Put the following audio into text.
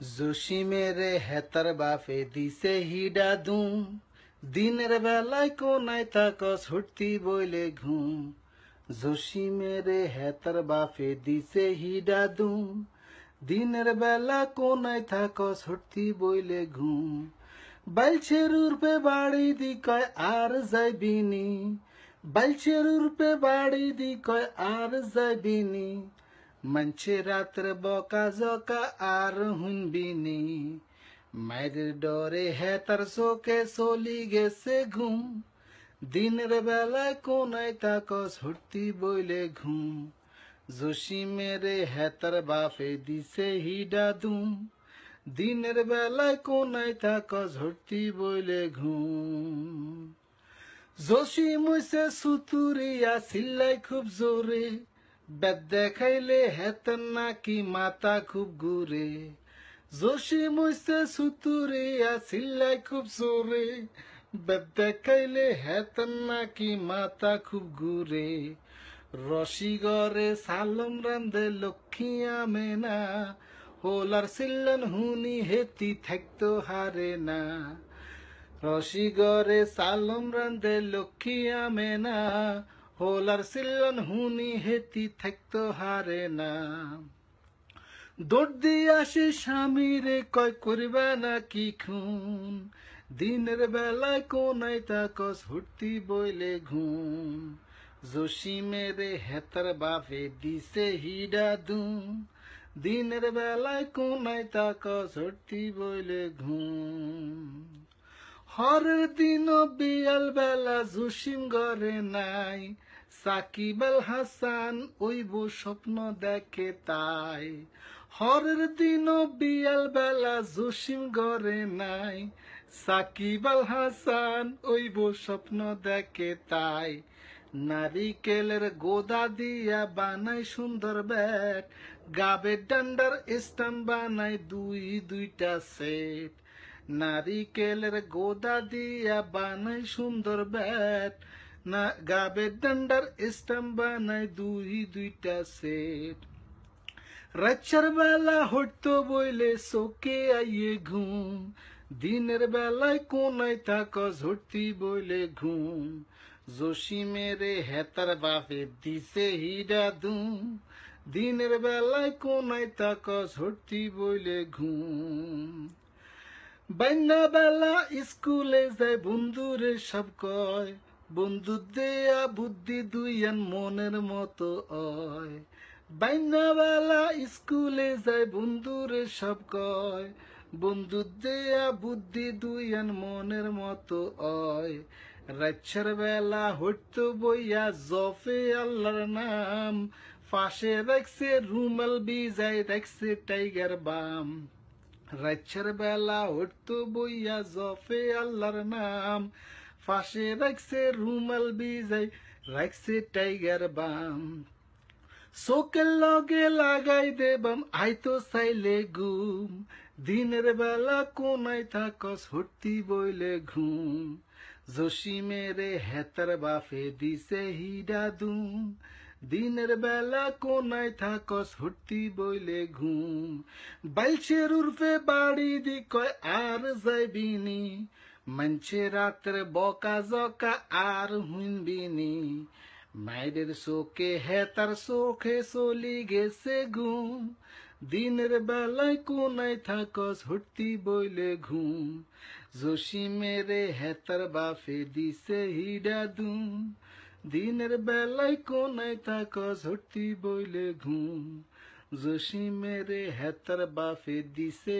জসিমের হেতার বাপে দিছে হিডা দুম দিনের বেলায় কোনায় তাকস হটতি বইলে ঘুম জসিমের হেতার বাপে দিছে হিডা দুম দিনের বেলা কোনায় থাকস হটতি বইলে ঘুম বাইছের উর্পে বাড়ি দি কয় আর যাইবিনি বাইছের উর্পে বাড়ি দি কয় আর যাইবিনি রাত্র বকা জকা আর হুনবিনি মায়ের ডরে হেতার শোকে চলি গেছে ঘুম দিনের বেলায় কোনায় তাকস হটতি বইলে ঘুম জসিমেরে হেতার বাপে দিছে হিডা দুম দিনের বেলায় কোনায় তাকস হটতি বইলে ঘুম জসি মুসে সুতুরিয়া সিল্লাই খুব জোরে বেদ দেখাইলে হেতন নাকি মাথা খুব ঘুরে জসি মুসে সুতুরিয়া সিল্লাই খুব জোরে। বেদ দেখাইলে হেতন নাকি মাথা খুব ঘুরে রসিগরে সালম রান্দে লক্ষ্মীয়া মেনা হোলার সিল্লন হুনি হেতি থাকতো হারে না। রসিগরে সালম রান্দে লক্ষ্মীয়া মেনা হোলার সিল্লন হুনি হেতি থাকতো হারে না। দৌড় দিয়ে আসে স্বামীরে, কয় করবে না কি খুন? দিনের বেলায় কোনায় তাকস হুটতি বইলে ঘুম। জসিমেরে হেতার বাপে দিছে হিডা দুম। দিনের বেলায় কোনায় তাকস হুটতি বইলে ঘুম। হরের দিন বিয়াল বেলা জসিম ঘরে নাই। সাকিব আল হাসান ওইব স্বপ্ন দেখে তাই। হরের দিন বিয়াল বেলা জসিম ঘরে নাই। সাকিব আল হাসান ওইব স্বপ্ন দেখে তাই। নারিকেলের গোদা দিয়া বানাই সুন্দর ব্যাট। গাবের ডান্ডার স্টাম্প বানাই দুই দুইটা সেট। নারিকেলের গোদা দিয়া বানাই সুন্দর ব্যাট। না গাবের ডান্ডার স্টাম্প বানাই দুই, দুইটা সেট। রাচ্চার বেলা হটতো বইলে সোকে আইয়ে ঘুম। দিনের বেলায় কোনায় থাকস হটতি বইলে ঘুম। জসিমেরে হেতার বাপে দিছে হিডা দুম। দিনের বেলায় কোনায় তাকস হটতি বইলে ঘুম। বাইনা বেলা স্কুলে যায়, বন্ধুরে সব কয়, বন্ধু দেয়া বুদ্ধি দুইয়ান মনের মতো অয়। বাইনা বেলা স্কুলে যায়, বন্ধুরে সব কয়, বন্ধু দেয়া বুদ্ধি দুইয়ান মনের মতো অয়। রাচ্ছার বেলা হইতো বইয়া জফে আল্লাহর নাম ফাঁসে রাখছে রুমাল বিজাই রাখছে টাইগার বাম। রাচ্ছার বেলা হইতো বইয়া জফে আল্লাহর নাম। ফাঁসে রাখছে রুমাল বিজাই রাখছে টাইগার বাম। চোখের লগে লাগাই দেবাম আইতো চাইলে ঘুম। দিনের বেলা কোনায় থাকস, হটতি বইলে ঘুম। জসিমেরে হেতার বাফে দিছে হিডা দুম। দিনের বেলা কোনায় থাকস হটতি বইলে ঘুম। বাইছের উর্ফে বাড়ি দি কয় আর যাইবিনি। মঞ্চে রাত্রে বকা জকা আর হুনবিনি মায়ের শোকে হেতার শোকে চলি গেছে ঘুম। দিনের বেলায় কোনায় থাকস হটতি বইলে ঘুম। জসিমেরে হেতার বাপে দিছে হিডা দুম। দিনের বেলায় কোনায় থাক হটতি বইলে ঘুম। জসিমেরে হেতার বাফে দিছে